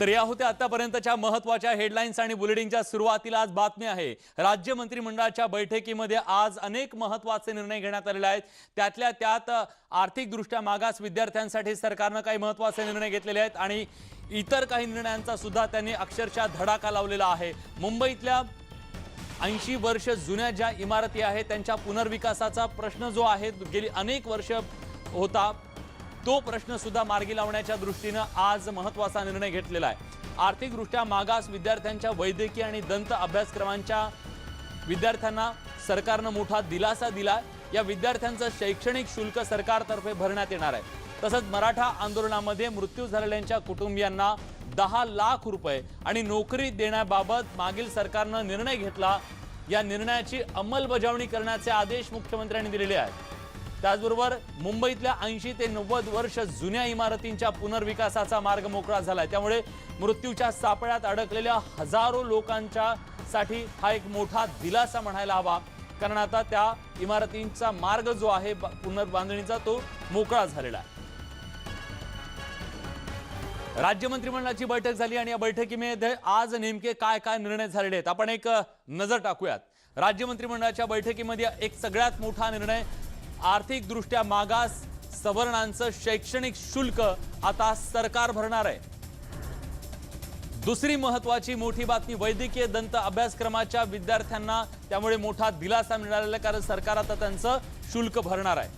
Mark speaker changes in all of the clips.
Speaker 1: तर या होत्या आतापर्यंतच्या महत्त्वाच्या हेडलाईन्स आणि बुलेटिनच्या सुरुवातीला आज बातमी आहे. राज्य मंत्रिमंडळाच्या बैठकीमध्ये आज अनेक महत्त्वाचे निर्णय घेण्यात आलेले आहेत. त्यातल्या त्यात आर्थिकदृष्ट्या मागास विद्यार्थ्यांसाठी सरकारनं काही महत्त्वाचे निर्णय घेतलेले आहेत आणि इतर काही निर्णयांचा सुद्धा त्यांनी अक्षरशः धडाका लावलेला आहे. मुंबईतल्या ऐंशी वर्ष जुन्या ज्या इमारती आहेत त्यांच्या पुनर्विकासाचा प्रश्न जो आहे गेली अनेक वर्ष होता. तो प्रश्न सुद्धा मार्गी लावण्याच्या दृष्टीनं आज महत्त्वाचा निर्णय घेतलेला आहे. आर्थिकदृष्ट्या मागास विद्यार्थ्यांच्या वैद्यकीय आणि दंत अभ्यासक्रमांच्या विद्यार्थ्यांना सरकारनं मोठा दिलासा दिला या विद्यार्थ्यांचं शैक्षणिक शुल्क सरकारतर्फे भरण्यात येणार आहे. तसंच मराठा आंदोलनामध्ये मृत्यू झालेल्यांच्या कुटुंबियांना दहा लाख रुपये आणि नोकरी देण्याबाबत मागील सरकारनं निर्णय घेतला. या निर्णयाची अंमलबजावणी करण्याचे आदेश मुख्यमंत्र्यांनी दिलेले आहेत. त्याचबरोबर मुंबईतल्या ऐंशी ते नव्वद वर्ष जुन्या इमारतींच्या पुनर्विकासाचा मार्ग मोकळा झालाय. त्यामुळे मृत्यूच्या सापळ्यात अडकलेल्या हजारो लोकांच्या साठी हा एक मोठा दिलासा म्हणायला हवा. कारण आता त्या इमारतींचा मार्ग जो आहे पुनर्बांधणीचा तो मोकळा झालेला आहे. राज्य मंत्रिमंडळाची बैठक झाली आणि या बैठकीमध्ये आज नेमके काय काय निर्णय झालेले आहेत? आपण एक नजर टाकूयात. राज्य मंत्रिमंडळाच्या बैठकीमध्ये एक सगळ्यात मोठा निर्णय आर्थिकदृष्ट्या मागास सवर्णांचं शैक्षणिक शुल्क आता सरकार भरणार आहे. दुसरी महत्वाची मोठी बातमी वैद्यकीय दंत अभ्यासक्रमाच्या विद्यार्थ्यांना त्यामुळे मोठा दिलासा मिळालेला आहे कारण सरकार आता त्यांचं शुल्क भरणार आहे.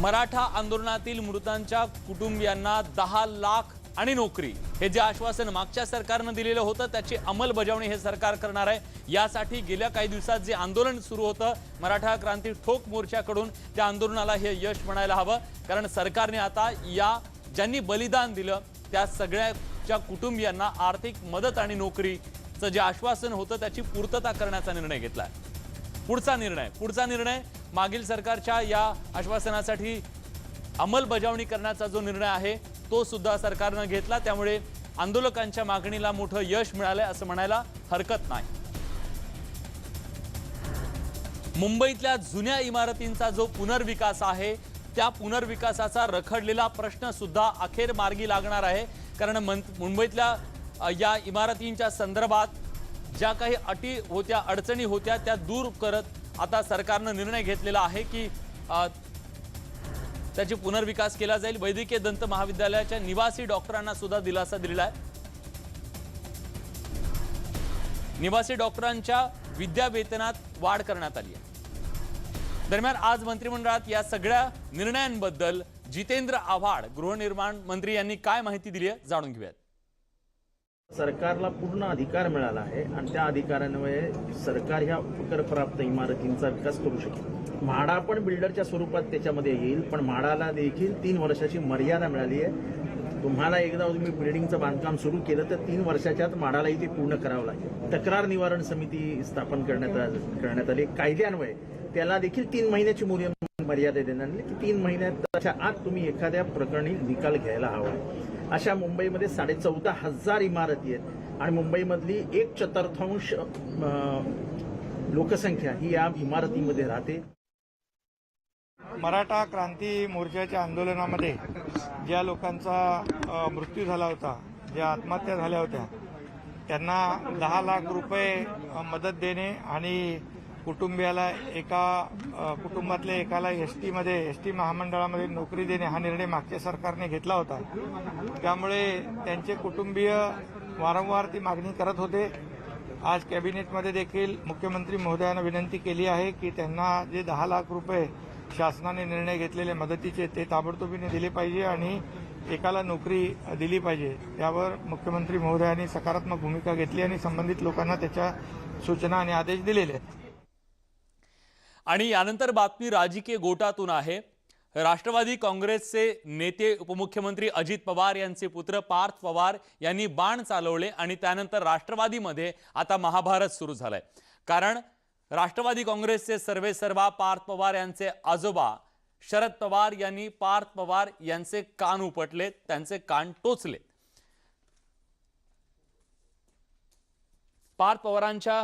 Speaker 1: मराठा आंदोलनातील मृतांच्या कुटुंबियांना दहा लाख आणि नोकरी हे जे आश्वासन मागच्या सरकारनं दिलेलं होतं त्याची अंमलबजावणी हे सरकार करणार आहे. यासाठी गेल्या काही दिवसात जे आंदोलन सुरू होतं मराठा क्रांती ठोक मोर्चाकडून त्या आंदोलनाला हे यश म्हणायला हवं. कारण सरकारने आता या ज्यांनी बलिदान दिलं त्या सगळ्याच्या कुटुंबियांना आर्थिक मदत आणि नोकरीचं जे आश्वासन होतं त्याची पूर्तता करण्याचा निर्णय घेतला पुढचा निर्णय पुढचा निर्णय मागील सरकारच्या या आश्वासनासाठी अंमलबजावणी करण्याचा जो निर्णय आहे तो सुद्धा सरकारनं घेतला. त्यामुळे आंदोलकांच्या मागणीला मोठं यश मिळालंय असं म्हणायला हरकत नाही. मुंबईतल्या जुन्या इमारतींचा जो पुनर्विकास आहे त्या पुनर्विकासाचा रखडलेला प्रश्न सुद्धा अखेर मार्गी लागणार आहे. कारण मन- मुंबईतल्या या इमारतींच्या संदर्भात ज्या काही अटी होत्या अडचणी होत्या त्या दूर करत आता सरकारनं निर्णय घेतलेला आहे की त्याची पुनर्विकास केला जाईल. वैद्यकीय दंत महाविद्यालयाच्या निवासी डॉक्टरांना सुद्धा दिलासा दिलेला आहे. निवासी डॉक्टरांच्या विद्यावेतनात वाढ करण्यात आली आहे. दरम्यान आज मंत्रिमंडळात या सगळ्या निर्णयांबद्दल जितेंद्र आव्हाड गृहनिर्माण मंत्री यांनी काय माहिती दिली आहे जाणून घेऊयात.
Speaker 2: सरकारला पूर्ण अधिकार मिळाला आहे आणि त्या अधिकारांमुळे सरकार ह्या उपकरप्राप्त इमारतींचा विकास करू शकेल. म्हाडा पण बिल्डरच्या स्वरूपात त्याच्यामध्ये येईल पण म्हाडाला देखील तीन वर्षाची मर्यादा मिळाली आहे. तुम्हाला एकदा तुम्ही बिल्डिंगचं बांधकाम सुरू केलं तर तीन वर्षाच्या म्हाडालाही ते पूर्ण करावं लागेल. तक्रार निवारण समिती स्थापन करण्यात करण्यात आली. कायद्यान्वये त्याला देखील तीन महिन्याची मूल्य मर्यादा देण्यात आली. की तीन महिन्याच्या आत तुम्ही एखाद्या प्रकरणी निकाल घ्यायला हवा. आहे अशा मुंबईमध्ये साडे चौदा हजार इमारती आहेत. आणि मुंबईमधली एक चतुर्थांश लोकसंख्या ही या इमारतीमध्ये राहते.
Speaker 3: मराठा क्रांती मोर्चाच्या आंदोलनामध्ये ज्या लोकांचा मृत्यू झाला होता ज्या आत्महत्या झाल्या होत्या त्यांना दहा लाख रुपये मदत देणे आणि कुटुंबियाला एका कुटुंबातल्या एकाला एस टीमध्ये एस टी महामंडळामध्ये नोकरी देणे हा निर्णय मागच्या सरकारने घेतला होता. त्यामुळे त्यांचे कुटुंबीय वारंवार ती मागणी करत होते. आज कॅबिनेटमध्ये देखील मुख्यमंत्री महोदयानं विनंती केली आहे की त्यांना जे दहा लाख रुपये शासनाने निर्णय घेतलेले मदतीचे ते ताबडतोबीने दिले पाहिजे आणि एकाला नोकरी दिली पाहिजे. त्यावर मुख्यमंत्री महोदयांनी सकारात्मक भूमिका घेतली आणि संबंधित लोकांना त्याच्या सूचना आणि आदेश दिलेले आहेत.
Speaker 1: आणि यानंतर बातमी राजकीय गोटातून आहे. राष्ट्रवादी काँग्रेसचे नेते उपमुख्यमंत्री अजित पवार यांचे पुत्र पार्थ पवार यांनी बाण चालवले आणि त्यानंतर राष्ट्रवादीमध्ये आता महाभारत सुरू झालाय. कारण राष्ट्रवादी काँग्रेसचे सर्वे सर्वा पार्थ पवार यांचे आजोबा शरद पवार यांनी पार्थ पवार यांचे कान उपटले त्यांचे कान टोचले. पार्थ पवारांच्या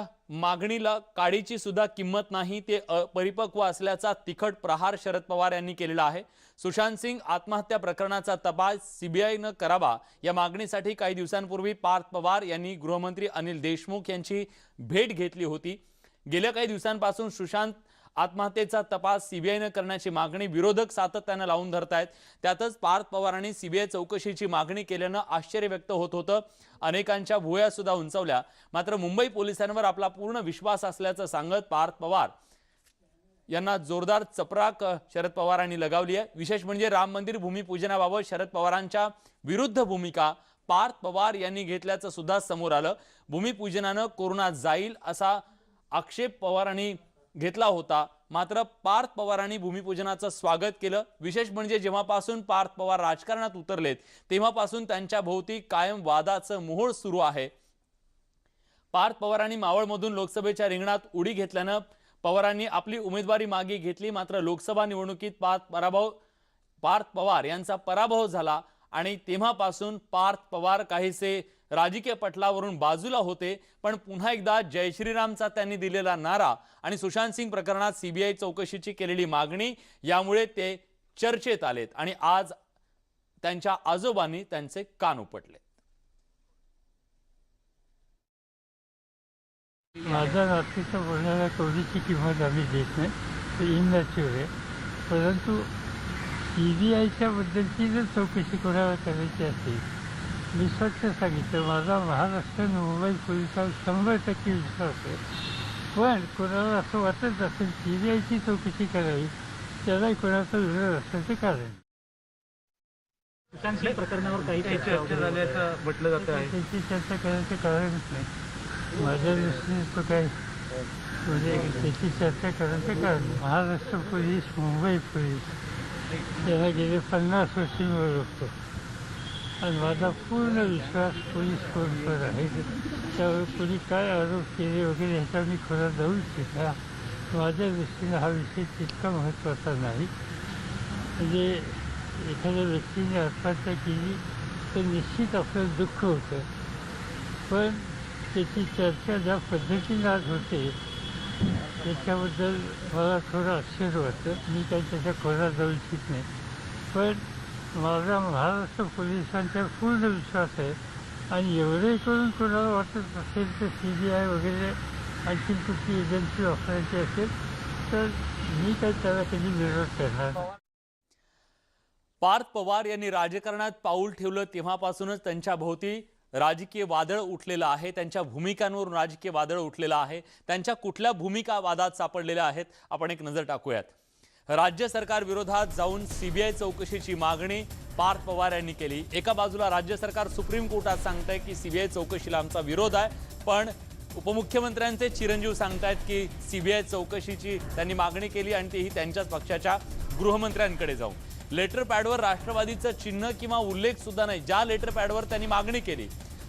Speaker 1: मागणीला काडीची सुद्धा किंमत नाही ते अपरिपक्व असल्याचा तिखट प्रहार शरद पवार यांनी केलेला आहे. सुशांत सिंग आत्महत्या प्रकरणाचा तपास सीबीआयनं करावा या मागणीसाठी काही दिवसांपूर्वी पार्थ पवार यांनी गृहमंत्री अनिल देशमुख यांची भेट घेतली होती. गेल्या काही दिवसांपासून सुशांत आत्महत्येचा तपास सीबीआयनं करण्याची मागणी विरोधक सातत्यानं लावून धरतायत. त्यातच पार्थ पवारांनी सीबीआय चौकशीची मागणी केल्यानं आश्चर्य व्यक्त होत होतं. अनेकांच्या भुया सुद्धा उंचावल्या. मात्र मुंबई पोलिसांवर आपला पूर्ण विश्वास असल्याचं सांगत पार्थ पवार यांना जोरदार चपराक शरद पवारांनी लगावली आहे. विशेष म्हणजे राम मंदिर भूमिपूजनाबाबत शरद पवारांच्या विरुद्ध भूमिका पार्थ पवार यांनी घेतल्याचं सुद्धा समोर आलं. भूमिपूजनानं कोरोना जाईल असा आक्षेप पवारांनी घेतला होता. मात्र पार्थ पवारांनी भूमिपूजनाचं स्वागत केलं. विशेष म्हणजे जेव्हापासून पार्थ पवार राजकारणात उतरलेत तेव्हापासून त्यांच्या भोवती कायम वादाचं मोहोळ सुरू आहे. पार्थ पवारांनी मावळमधून लोकसभेच्या रिंगणात उडी घेतल्यानं पवारांनी आपली उमेदवारी मागे घेतली. मात्र लोकसभा निवडणुकीत पार्थ पराभव पार्थ पवार यांचा पराभव झाला आणि तेव्हापासून पार्थ पवार काहीसे राजकीय पटलावरून बाजूला होते पण पुन्हा एकदा जय श्रीरामचा त्यांनी दिलेला नारा आणि सुशांत सिंग प्रकरणात सीबीआय चौकशीची केलेली मागणी यामुळे ते चर्चेत आलेत आणि आज त्यांच्या आजोबांनी त्यांचे कान उपटले.
Speaker 4: माझ्या नातीच्या बोलण्याला कवडीची किंमत आम्ही देत नाही ते इनॅच्युअर आहे. परंतु सी बी आयच्या बद्दलची जर चौकशी कोणाला करायची असेल मी स्वच्छ सांगितलं माझा महाराष्ट्र मुंबई पोलिसांवर शंभर टक्के विश्वास आहे. पण कोणाला असं वाटत असेल सी बी आयची चौकशी करावी त्यालाही कोणाचा विरोध असेल ते कारण.
Speaker 5: काही
Speaker 4: त्याची चर्चा करायचं कारणच नाही. माझ्या दृष्टीने तो काय म्हणजे त्याची चर्चा करायचं कारण. महाराष्ट्र पोलीस मुंबई पोलीस त्यांना गेले पन्नास वर्ष मी ओळखतो. आणि माझा पूर्ण विश्वास पोलीस कोर्टवर आहे त्यावर कोणी काय आरोप केले वगैरे ह्याचा मी खोला जाऊ इच्छिता माझ्या दृष्टीने हा विषय तितका महत्त्वाचा नाही म्हणजे एखाद्या व्यक्तीने आत्महत्या केली तर निश्चित आपलं दुःख होतं पण त्याची चर्चा ज्या पद्धतीने आज होते त्याच्याबद्दल मला थोडं आश्चर्य वाटतं मी काही त्याच्या खोलात जाऊ इच्छित नाही पण माझा महाराष्ट्र पोलिसांच्या पूर्ण विश्वास आहे. आणि एवढे करून कोणाला वाटत असेल तर सी बी आय वगैरे आणखी कुठली एजन्सी वापरायची असेल तर मी काही त्याला कधी विरोध करणार
Speaker 1: पार्थ पवार यांनी राजकारणात पाऊल ठेवलं तेव्हापासूनच त्यांच्या भोवती राजकीय वादळ उठलेलं आहे. त्यांच्या भूमिकांवरून राजकीय वादळ उठलेलं आहे. त्यांच्या कुठल्या भूमिका वादात सापडलेल्या आहेत आपण एक नजर टाकूयात. राज्य सरकार विरोधात जाऊन सीबीआय चौकशीची मागणी पार्थ पवार यांनी केली. एका बाजूला राज्य सरकार सुप्रीम कोर्टात सांगतंय की सीबीआय चौकशीला आमचा विरोध आहे पण उपमुख्यमंत्र्यांचे चिरंजीव सांगतायत की सीबीआय चौकशीची त्यांनी मागणी केली आणि तीही त्यांच्याच पक्षाच्या गृहमंत्र्यांकडे जाऊन. लेटर पॅडवर राष्ट्रवादीचं चिन्ह किंवा उल्लेख सुद्धा नाही ज्या लेटर पॅडवर त्यांनी मागणी केली.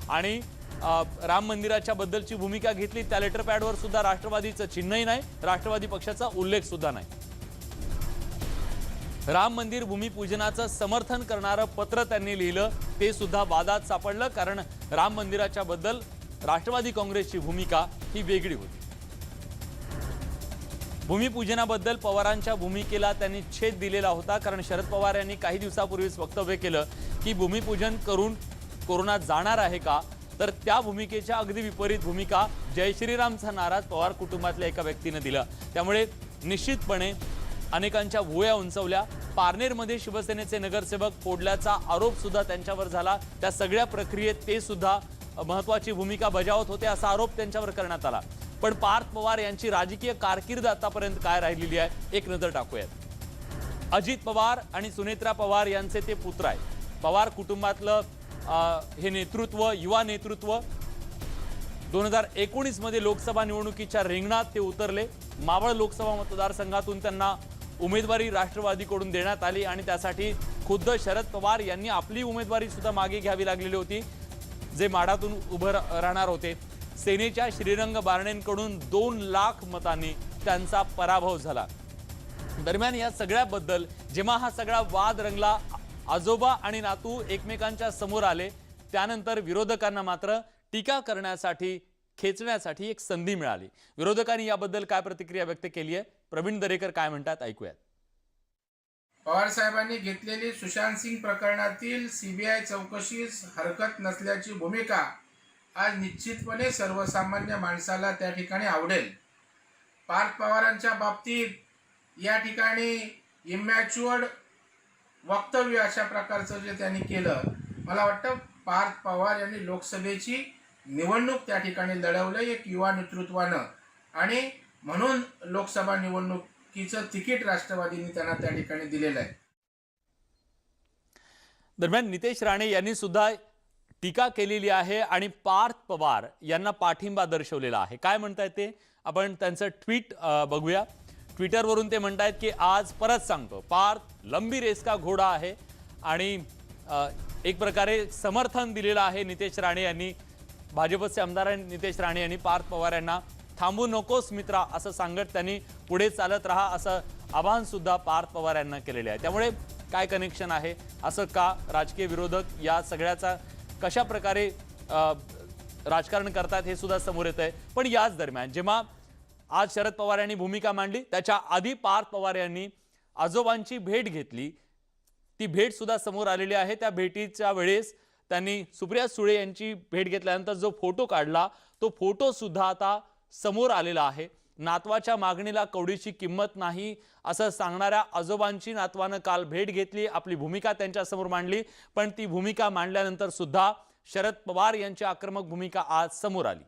Speaker 1: आणि राम मंदिराच्या बद्दलची भूमिका घेतली त्या लेटर पॅडवर सुद्धा राष्ट्रवादीचं चिन्हही नाही राष्ट्रवादी पक्षाचा उल्लेख सुद्धा नाही. राम मंदिर भूमिपूजनाचं समर्थन करणारं पत्र त्यांनी लिहिलं ते सुद्धा वादात सापडलं कारण राम मंदिराच्या बद्दल राष्ट्रवादी काँग्रेसची भूमिका ही वेगळी होती. भूमिपूजनाबद्दल पवारांच्या भूमिकेला त्यांनी छेद दिलेला होता कारण शरद पवार यांनी काही दिवसापूर्वीच वक्तव्य केलं की भूमिपूजन करून कोरोना जाणार आहे का? तर त्या भूमिकेच्या अगदी विपरीत भूमिका जय श्रीरामचा नाराज पवार कुटुंबातल्या एका व्यक्तीनं दिला. त्यामुळे निश्चितपणे अनेकांच्या भुया उंचवल्या. पारनेरमध्ये शिवसेनेचे नगरसेवक फोडल्याचा आरोप सुद्धा त्यांच्यावर झाला. त्या सगळ्या प्रक्रियेत ते सुद्धा महत्वाची भूमिका बजावत होते असा आरोप त्यांच्यावर करण्यात आला. पण पार्थ पवार यांची राजकीय कारकीर्द आतापर्यंत काय राहिलेली आहे एक नजर टाकूयात. अजित पवार आणि सुनेत्रा पवार यांचे ते पुत्र आहे पवार कुटुंबातलं हे नेतृत्व युवा नेतृत्व दोन हजार एकोणीसमध्ये लोकसभा निवडणुकीच्या रिंगणात ते उतरले. मावळ लोकसभा मतदारसंघातून त्यांना उमेदवारी राष्ट्रवादीकडून देण्यात आली आणि त्यासाठी खुद्द शरद पवार यांनी आपली उमेदवारी सुद्धा मागे घ्यावी लागलेली होती जे माढातून उभं रा- राहणार होते. सेनेच्या श्रीरंग बारणेंकडून दोन लाख मतांनी त्यांचा पराभव झाला. दरम्यान या सगळ्याबद्दल जेव्हा हा सगळा वाद रंगला आजोबा आणि नातू एकमेकांच्या समोर आले त्यानंतर विरोधकांना मात्र टीका करण्यासाठी खेचण्यासाठी एक संधी मिळाली. विरोधकांनी याबद्दल काय प्रतिक्रिया व्यक्त केली आहे? प्रवीण दरेकर काय म्हणतात? ऐकूयात.
Speaker 6: पवार साहेबांनी घेतलेली सुशांत सिंग प्रकरणातील सीबीआय चौकशीस हरकत नसल्याची भूमिका आज निश्चितपणे सर्वसामान्य माणसाला त्या ठिकाणी आवडेल. पार्थ पवारांच्या बाबतीत या ठिकाणी इमॅच्युअर्ड वक्तव्य अशा प्रकारचं जे त्यांनी केलं मला वाटतं पार्थ पवार यांनी लोकसभेची निवडणूक त्या ठिकाणी लढवलं एक युवा नेतृत्वानं. आणि म्हणून लोकसभा निवडणुकीचं तिकीट राष्ट्रवादीने त्यांना त्या ठिकाणी दिलेलं आहे.
Speaker 1: दरम्यान नितेश राणे यांनी सुद्धा टीका केलेली आहे आणि पार्थ पवार यांना पाठिंबा दर्शवलेला आहे. काय म्हणतायत ते? आपण त्यांचं ट्विट बघूया. ट्विटरवरून ते म्हणतायत की आज परत सांगतो पार्थ लंबी रेस का घोडा आहे? आणि एक प्रकारे समर्थन दिलेलं आहे नितेश राणे यांनी. भाजपचे आमदार नितेश राणे यांनी पार्थ पवार यांना थांबू नकोस मित्रा असं सांगत त्यांनी पुढे चालत राहा असं आवाहनसुद्धा पार्थ पवार यांना केलेले आहे. त्यामुळे काय कनेक्शन आहे? असं का राजकीय विरोधक या सगळ्याचा कशा प्रकारे राजकारण करतात हे सुद्धा समोर येत आहे. पण याच दरम्यान जेव्हा आज शरद पवार यांनी भूमिका मांडली त्याच्या आधी पार्थ पवार यांनी आजोबांची भेट घेतली. ती भेट सुद्धा समोर आलेली आहे. त्या भेटीच्या वेळेस त्यांनी सुप्रिया सुळे यांची भेट घेतल्यानंतर जो फोटो काढला तो फोटो सुद्धा आता समोर आलेला आहे. नातवाच्या मागणीला कवडीची किंमत नाही असं सांगणाऱ्या आजोबांची नातवानं काल भेट घेतली आपली भूमिका त्यांच्यासमोर मांडली. पण ती भूमिका मांडल्यानंतर सुद्धा शरद पवार यांची आक्रमक भूमिका आज समोर आली.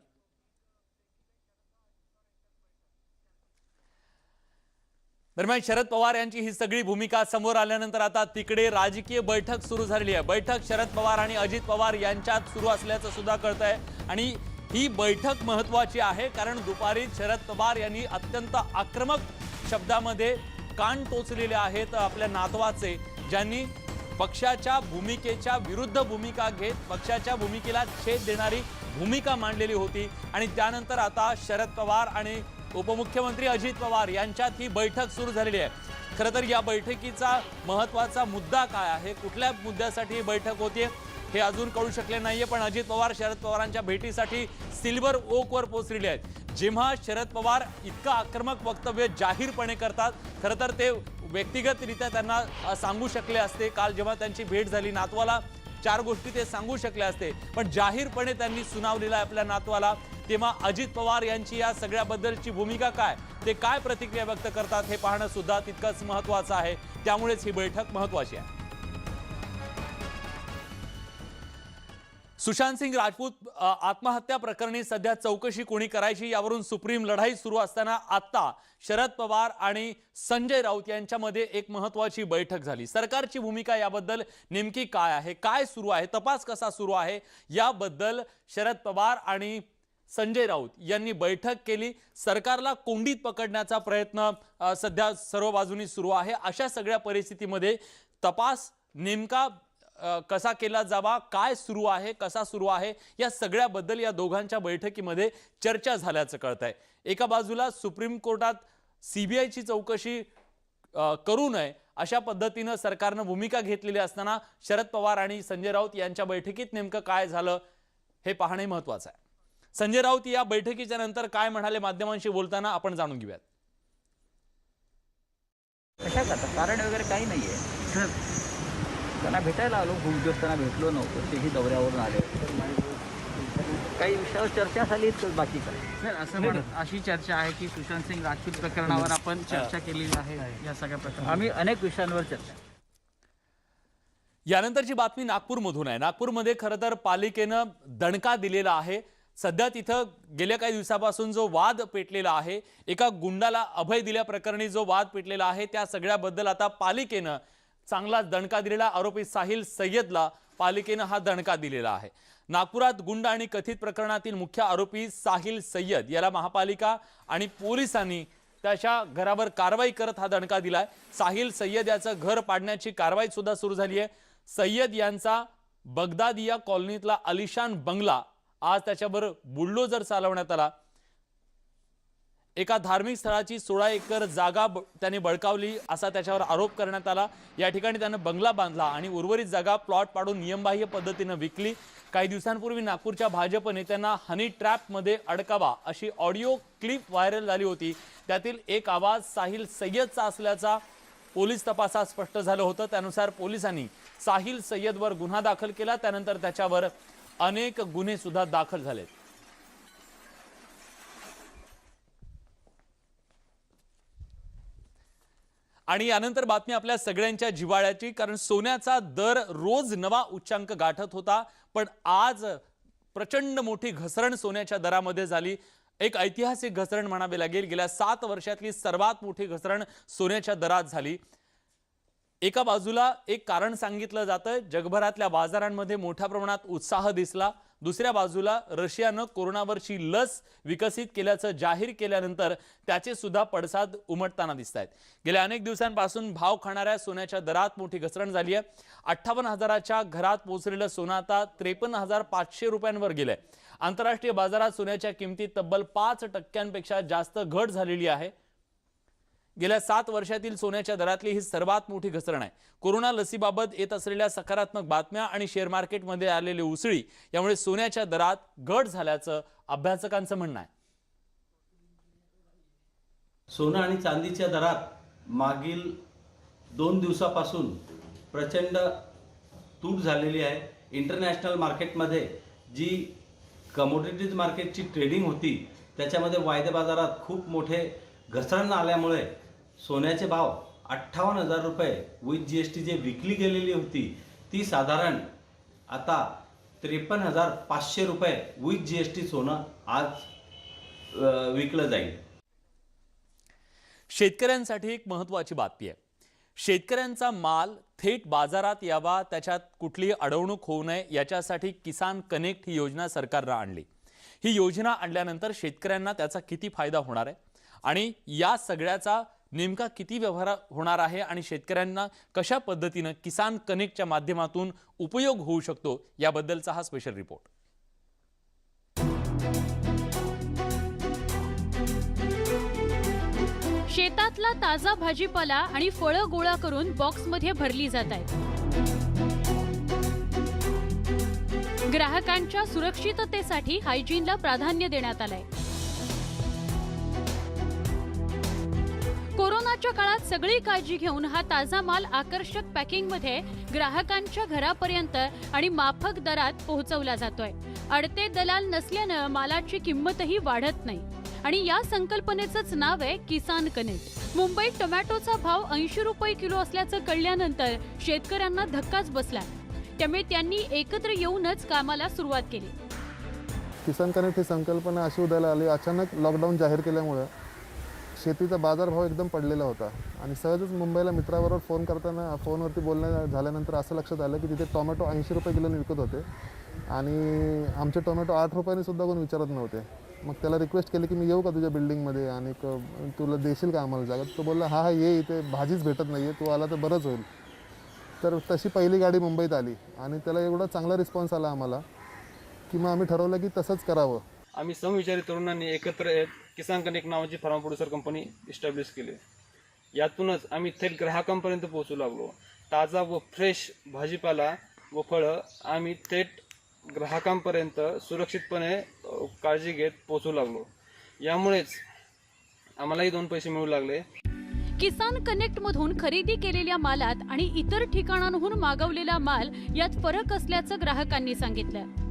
Speaker 1: दरम्यान शरद पवार यांची ही सगळी भूमिका समोर आल्यानंतर आता तिकडे राजकीय बैठक सुरू झालेली आहे. बैठक शरद पवार आणि अजित पवार यांच्यात सुरू असल्याचं सुद्धा कळत आहे आणि ही बैठक महत्वाची आहे कारण दुपारी शरद पवार यांनी अत्यंत आक्रमक शब्दामध्ये कान टोचलेले आहेत आपल्या नातवाचे ज्यांनी पक्षाच्या भूमिकेच्या विरुद्ध भूमिका घेत पक्षाच्या भूमिकेला छेद देणारी भूमिका मांडलेली होती. आणि त्यानंतर आता शरद पवार आणि उपमुख्यमंत्री अजित पवार यांच्यात ही बैठक सुरू झालेली आहे. खरं तर या बैठकीचा महत्त्वाचा मुद्दा काय आहे? कुठल्या मुद्द्यासाठी ही बैठक होतीये? हे अजून कळू शकले नाहीये पण अजित पवार शरद पवारांच्या भेटीसाठी सिल्वर ओकवर पोचलेले आहेत. जेव्हा शरद पवार इतकं आक्रमक वक्तव्य जाहीरपणे करतात खरं तर ते व्यक्तिगतरित्या त्यांना सांगू शकले असते. काल जेव्हा त्यांची भेट झाली नातवाला चार गोष्टी ते सांगू शकले असते. पण जाहीरपणे त्यांनी सुनावलेला आहे आपल्या नातवाला. तेव्हा अजित पवार यांची या सगळ्याबद्दलची भूमिका काय? ते काय प्रतिक्रिया व्यक्त करतात हे पाहणं सुद्धा तितकंच महत्वाचं आहे. त्यामुळेच ही बैठक महत्वाची आहे. सुशांत सिंग राजपूत आत्महत्या प्रकरणी सध्या चौकशी कोणी करायची यावरून सुप्रीम लढाई सुरू असताना आता शरद पवार आणि संजय राऊत यांच्यामध्ये एक महत्वाची बैठक झाली. सरकारची भूमिका याबद्दल नेमकी काय आहे? काय सुरू आहे? तपास कसा सुरू आहे? याबद्दल शरद पवार आणि संजय राऊत यांनी बैठक केली. सरकारला कोंडीत पकडण्याचा प्रयत्न सध्या सर्व बाजूनी सुरू आहे. अशा सगळ्या परिस्थितीमध्ये तपास नेमका कसा केला जावा काय सुरू आहे कसा सुरू आहे या सगळ्याबद्दल या दोघांच्या बैठकीमध्ये चर्चा झाल्याचं कळत आहे एका बाजूला सुप्रीम कोर्टात सीबीआयची चौकशी करू नये अशा पद्धतीनं सरकारनं भूमिका घेतलेली असताना शरद पवार आणि संजय राऊत यांच्या बैठकीत नेमकं काय झालं हे पाहणे महत्वाचं आहे. संजय राऊत या बैठकीच्या नंतर काय म्हणाले माध्यमांशी बोलताना आपण जाणून घेऊयात.
Speaker 7: कशा कारण वगैरे काही नाही आहे त्यांना भेटायला आलो खूप दिवस त्यांना भेटलो नव्हतो तेही दौऱ्यावरून आले. काही विषयावर चर्चा झाली बाकी काय
Speaker 5: सर असं म्हणत अशी चर्चा आहे की सुशांत सिंग राजपूत प्रकरणावर आपण चर्चा केलेली आहे या सगळ्या प्रकरणावर.
Speaker 7: आम्ही अनेक विषयांवर चर्चा
Speaker 1: यानंतरची बातमी नागपूरमधून आहे. नागपूरमध्ये खरं तर पालिकेनं दणका दिलेला आहे. सध्या तिथं गेल्या काही दिवसापासून जो वाद पेटलेला आहे एका गुंडाला अभय दिल्याप्रकरणी जो वाद पेटलेला आहे त्या सगळ्याबद्दल आता पालिकेनं चांगलाच दणका दिलेला आरोपी साहिल सय्यदला पालिकेनं हा दणका दिलेला आहे. नागपुरात गुंड आणि कथित प्रकरणातील मुख्य आरोपी साहिल सय्यद याला महापालिका आणि पोलिसांनी त्याच्या घरावर कारवाई करत हा दणका दिलाय. साहिल सय्यद याचं घर पाडण्याची कारवाई सुद्धा सुरू झाली आहे. सय्यद यांचा बगदादिया कॉलनीतला अलिशान बंगला आज त्याच्यावर बुलडोजर चालवण्यात आला. एका धार्मिक स्थळाची सोळा एकर जागा ब- त्याने बळकावली असा त्याच्यावर आरोप करण्यात आला. या ठिकाणी त्यानं बंगला बांधला आणि उर्वरित जागा प्लॉट पाडून नियमबाह्य पद्धतीनं विकली. काही दिवसांपूर्वी नागपूरच्या भाजप नेत्यांना हनी ट्रॅपमध्ये अडकावा अशी ऑडिओ क्लिप व्हायरल झाली होती. त्यातील एक आवाज साहिल सय्यदचा असल्याचा पोलीस तपासात स्पष्ट झालं होतं. त्यानुसार पोलिसांनी साहिल सय्यदवर गुन्हा दाखल केला. त्यानंतर त्याच्यावर अनेक गुन्हे सुद्धा दाखल झालेत. आणि यानंतर बातमी आपल्या सगळ्यांच्या जिव्हाळ्याची कारण सोन्याचा दर रोज नवा उच्चांक गाठत होता. पण आज प्रचंड मोठी घसरण सोन्याच्या दरामध्ये झाली. एक ऐतिहासिक घसरण म्हणावी लागेल. गेल्या सात वर्षातली सर्वात मोठी घसरण सोन्याच्या दरात झाली. एका बाजूला एक कारण सांगितलं जातं. जगभरातल्या बाजारांमध्ये मोठ्या प्रमाणात उत्साह दिसला. दुसऱ्या बाजूला रशियानं कोरोनावरची लस विकसित केल्याचं जाहीर केल्यानंतर त्याचे सुद्धा पडसाद उमटताना दिसत आहेत गेल्या अनेक दिवसांपासून भाव खाणाऱ्या सोन्याच्या दरात मोठी घसरण झाली आहे. अठ्ठावन्न हजाराच्या घरात पोहोचलेलं सोनं आता त्रेपन्न हजार पाचशे रुपयांवर गेलंय. आंतरराष्ट्रीय बाजारात सोन्याच्या किमतीत तब्बल पाच टक्क्यांपेक्षा जास्त घट झालेली आहे. गेल्या सात वर्षातील सोन्याच्या दरातली ही सर्वात मोठी घसरण आहे. कोरोना लसीबाबत येत असलेल्या सकारात्मक बातम्या आणि शेअर मार्केटमध्ये आलेली उसळी यामुळे सोन्याच्या दरात घट झाल्याचं अभ्यासकांचं म्हणणं आहे.
Speaker 8: सोनं आणि चांदीच्या दरात मागील दोन दिवसापासून प्रचंड तूट झालेली आहे. इंटरनॅशनल मार्केटमध्ये जी कमोडिटीज मार्केटची ट्रेडिंग होती त्याच्यामध्ये वायदे बाजारात खूप मोठे घसरण आल्यामुळे सोन्याचे भाव अठ्ठावन्न हजार रुपये विथ जी एस टी जे विकली गेलेली होती ती साधारण आता त्रेपन्न हजार पाचशे रुपये विथ जी एस टी सोनं आज विकलं जाईल.
Speaker 1: शेतकऱ्यांसाठी एक महत्वाची बातमी आहे. शेतकऱ्यांचा माल थेट बाजारात यावा त्याच्यात कुठली अडवणूक होऊ नये याच्यासाठी किसान कनेक्ट ही योजना सरकारनं आणली. ही योजना आणल्यानंतर शेतकऱ्यांना त्याचा किती फायदा होणार आहे? आणि या सगळ्याचा नेमका किती व्यवहार होणार आहे आणि शेतकऱ्यांना कशा पद्धतीनं किसान कनेक्टच्या माध्यमातून उपयोग होऊ शकतो याबद्दलचा हा स्पेशल रिपोर्ट
Speaker 9: शेतातला ताजा भाजीपाला आणि फळं गोळा करून बॉक्समध्ये भरली जात आहेत. ग्राहकांच्या सुरक्षिततेसाठी हायजीनला प्राधान्य देण्यात आलंय. कोरोनाच्या काळात सगळी काळजी घेऊन हा ताजा माल आकर्षक पॅकिंगमध्ये ग्राहकांच्या घरापर्यंत आणि माफक दरात पोहोचवला जातोय. अडते दलाल नसल्यानं मालाची किंमतही वाढत नाही. आणि या संकल्पनेचंच नाव आहे किसान कनेक्ट मुंबईत टोमॅटोचा भाव ऐंशी रुपये किलो असल्याचं कळल्यानंतर शेतकऱ्यांना धक्काच बसला. त्यामुळे त्यांनी एकत्र येऊनच कामाला सुरुवात केली.
Speaker 10: किसान कनेक्ट ही संकल्पना अशी उदयाला आली. अचानक लॉकडाऊन जाहीर केल्यामुळं शेतीचा बाजारभाव एकदम पडलेला होता. आणि सहजच मुंबईला मित्राबरोबर फोन करताना फोनवरती बोलणं झाल्यानंतर असं लक्षात आलं की तिथे टोमॅटो ऐंशी रुपये किलोने विकत होते. आणि आमचे टोमॅटो आठ रुपयाने सुद्धा कोण विचारत नव्हते. मग त्याला रिक्वेस्ट केली की मी येऊ का तुझ्या बिल्डिंगमध्ये आणि क- तुला देशील का आम्हाला जागा? तो बोलला हा हा ये इथे भाजीच भेटत नाही आहे तू आला तर बरंच होईल. तर तशी पहिली गाडी मुंबईत आली. आणि त्याला एवढा चांगला रिस्पॉन्स आला आम्हाला की मग आम्ही ठरवलं की तसंच करावं.
Speaker 11: आम्ही समविचारी तरुणांनी एकत्र येत किसान कनेक्ट नावाची फार्मा प्रोड्युसर कंपनी इस्टॅब्लिश केली. यातूनच आम्ही थेट ग्राहकांपर्यंत पोहोचू लागलो. ताजा व फ्रेश भाजीपाला व फळं आम्ही थेट ग्राहकांपर्यंत सुरक्षितपणे काळजी घेत पोहोचू लागलो. यामुळेच आम्हालाही दोन पैसे मिळू लागले.
Speaker 9: किसान कनेक्ट मधून खरेदी केलेल्या मालात आणि इतर ठिकाणांहून मागवलेला माल यात फरक असल्याचं ग्राहकांनी सांगितलं.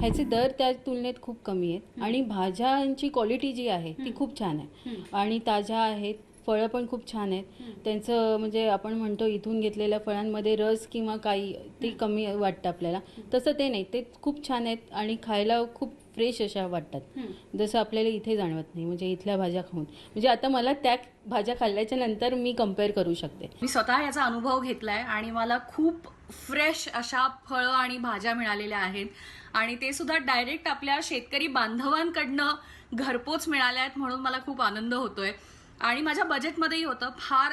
Speaker 12: ह्याचे दर त्या तुलनेत खूप कमी आहेत. आणि भाज्यांची क्वालिटी जी आहे ती खूप छान आहे. आणि ताज्या आहेत फळं पण खूप छान आहेत. त्यांचं म्हणजे आपण म्हणतो इथून घेतलेल्या फळांमध्ये रस किंवा काही ते कमी वाटतं आपल्याला. तसं ते नाही ते खूप छान आहेत आणि खायला खूप फ्रेश अशा वाटतात. जसं आपल्याला इथे जाणवत नाही म्हणजे इथल्या भाज्या खाऊन. म्हणजे आता मला त्या भाज्या खाल्ल्याच्या नंतर मी कंपेअर करू शकते.
Speaker 13: मी स्वतः याचा अनुभव घेतलाय आणि मला खूप फ्रेश अशा फळं आणि भाज्या मिळालेल्या आहेत. आणि ते सुद्धा डायरेक्ट आपल्या शेतकरी बांधवांकडनं घरपोच मिळाल्या आहेत म्हणून मला खूप आनंद होतोय. आणि माझ्या बजेटमध्येही होतं. फार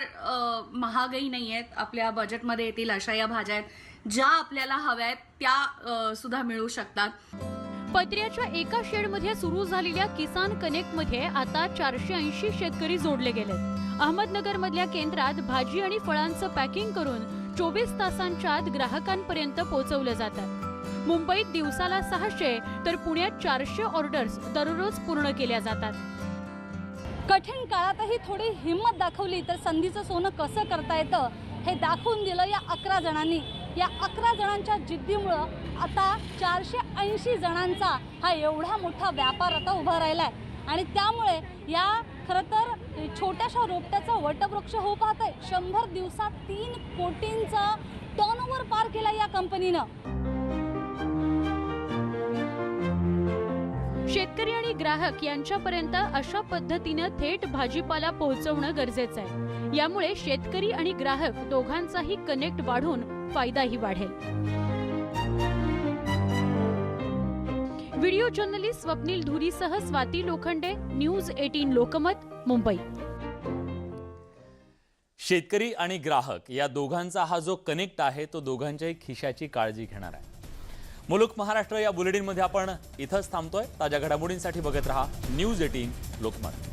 Speaker 13: महागही नाही आहेत. आपल्या बजेटमध्ये येतील अशा या भाज्या आहेत. ज्या आपल्याला हव्या आहेत त्या सुद्धा मिळू शकतात.
Speaker 9: पत्र्याच्या एका शेडमध्ये सुरू झालेल्या किसान कनेक्टमध्ये आता चारशे ऐंशी शेतकरी जोडले गेलेत. अहमदनगरमधल्या केंद्रात भाजी आणि फळांचं पॅकिंग करून चोवीस तासांच्या आत ग्राहकांपर्यंत पोहोचवलं जातात. मुंबईत दिवसाला सहाशे तर पुण्यात चारशे ऑर्डर्स दररोज पूर्ण केल्या जातात.
Speaker 14: कठीण काळातही थोडी हिंमत दाखवली तर संधीचं सोनं कसं करता येतं हे दाखवून दिलं या अकरा जणांनी. या अकरा जणांच्या जिद्दीमुळं आता चारशे ऐंशी जणांचा हा एवढा मोठा व्यापार आता उभा राहिला आहे आणि त्यामुळे या खरं तर छोट्याशा रोपट्याचा वटवृक्ष होऊ पाहत आहे शंभर दिवसात तीन कोटींचा टर्नओव्हर पार केला या कंपनीनं.
Speaker 9: शेतकरी आणि ग्राहक यांच्यापर्यंत अशा पद्धतीनं थेट भाजीपाला पोहोचवणं गरजेचं आहे. यामुळे शेतकरी आणि ग्राहक दोघांचाही कनेक्ट वाढून फायदाही वाढेल. व्हिडिओ जर्नलिस्ट स्वप्नील धुरीसह स्वाती लोखंडे न्यूज एटीन लोकमत मुंबई.
Speaker 1: शेतकरी आणि ग्राहक या दोघांचा हा जो कनेक्ट आहे तो दोघांच्याही खिशाची काळजी घेणार आहे. मुलुक महाराष्ट्र या बुलेटिनमध्ये आपण इथंच थांबतोय. ताज्या घडामोडींसाठी बघत रहा न्यूज एटीन लोकमत.